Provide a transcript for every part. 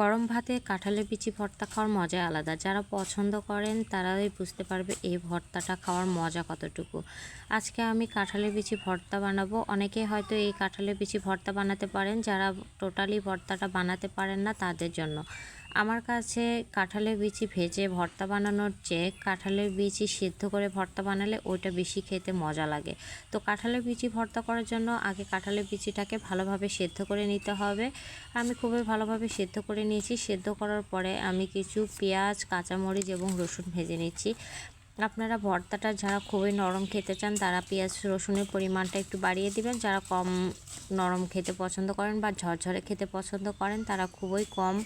গরম ভাতে কাঁঠালের বিচি ভর্তা খাওয়ার মজা আলাদা। যারা পছন্দ করেন, তারাই বুঝতে পারবে এই ভর্তাটা খাওয়ার মজা কতটুকু। আজকে আমি কাঁঠালের বিচি ভর্তা বানাবো। অনেকে হয়তো এই কাঁঠালের বিচি ভর্তা বানাতে পারেন, যারা টোটালি ভর্তাটা বানাতে পারেন না তাদের জন্য। আমার কাছে কাঁঠালের বিচি ভেজে ভর্তা বানানোর চেয়ে কাঁঠালের বিচি সিদ্ধ করে ভর্তা বানালে ওইটা বেশি খেতে মজা লাগে। তো কাঁঠালের বিচি ভর্তা করার জন্য আগে কাঁঠালের বিচিটাকে ভালোভাবে সেদ্ধ করে নিতে হবে। আমি খুবই ভালোভাবে সেদ্ধ করে নিয়েছি। সেদ্ধ করার পরে আমি কিছু পেঁয়াজ, কাঁচামরিচ এবং রসুন ভেজে নিচ্ছি। আপনারা ভর্তাটা যারা খুবই নরম খেতে চান, তারা পেঁয়াজ, রসুনের পরিমাণটা একটু বাড়িয়ে দিবেন। যারা কম নরম খেতে পছন্দ করেন বা ঝরঝরে খেতে পছন্দ করেন, তারা খুবই কম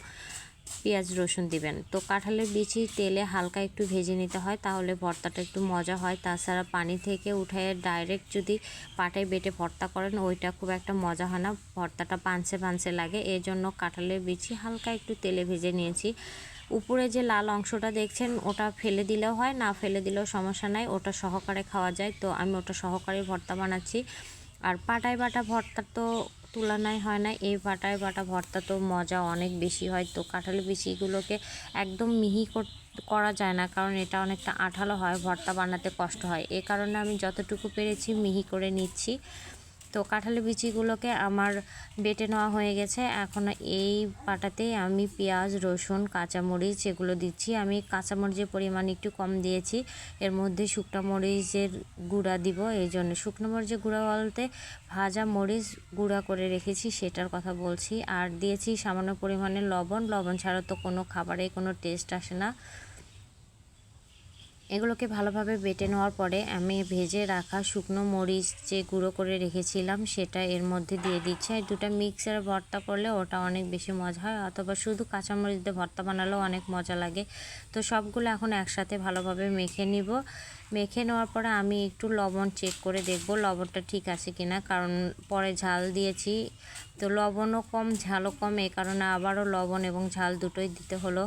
পেঁয়াজ রসুন দিবেন। তো কাঁঠালের বিচি তেলে হালকা একটু ভেজে নিতে হয়, তাহলে ভর্তাটা একটু মজা হয়। তাছাড়া পানি থেকে উঠে ডাইরেক্ট যদি পাটায় বেটে ভর্তা করেন, ওইটা খুব একটা মজা হয় না। ভর্তাটা পানসে পানসে লাগে। এই জন্য কাঁঠালের বিচি হালকা একটু তেলে ভেজে নিয়েছি। উপরে যে লাল অংশটা দেখছেন, ওটা ফেলে দিলেও হয়, না ফেলে দিলেও সমস্যা নাই। ওটা সহকারে খাওয়া যায়। তো আমি ওটা সহকারে ভর্তা বানাচ্ছি। আর পাটায় বাটা ভর্তা তো তুলনায় হয় না, এই পাটায় বাটা ভর্তা তো মজা অনেক বেশি হয়। তো কাঁঠালি বিচিগুলোকে একদম মিহি করা যায় না, কারণ এটা অনেকটা আঠালো হয়, ভর্তা বানাতে কষ্ট হয়। এ কারণে আমি যতটুকু পেরেছি মিহি করে নিচ্ছি। তো কাঁঠালি বিচিগুলোকে আমার বেটে নেওয়া হয়ে গেছে। এখন এই পাটাতেই আমি পেঁয়াজ, রসুন, কাঁচামরিচ এগুলো দিচ্ছি। আমি কাঁচামরিচের পরিমাণ একটু কম দিয়েছি। এর মধ্যে শুকনো মরিচের গুঁড়া দিব। এই জন্য শুকনো মরিচের গুঁড়া বলতে ভাজা মরিচ গুঁড়া করে রেখেছি, সেটার কথা বলছি। আর দিয়েছি সামান্য পরিমাণে লবণ। লবণ ছাড়া তো কোনো খাবারে কোনো টেস্ট আসে না। এগুলোকে ভালোভাবে বেটে নেওয়ার পরে আমি ভেজে রাখা শুকনো মরিচ যে গুঁড়ো করে রেখেছিলাম, সেটা এর মধ্যে দিয়ে দিচ্ছি। আর দুটো মিক্সারে ভর্তা করলে ওটা অনেক বেশি মজা হয়, অথবা শুধু কাঁচামরিচ দিয়ে ভর্তা বানালেও অনেক মজা লাগে। তো সবগুলো এখন একসাথে ভালোভাবে মেখে নিব। মেখে নেওয়ার পরে আমি একটু লবণ চেক করে দেখব লবণটা ঠিক আছে কিনা, কারণ পরে ঝাল দিয়েছি। তো লবণও কম, ঝালও কম, এ কারণে আবারও লবণ এবং ঝাল দুটোই দিতে হলো।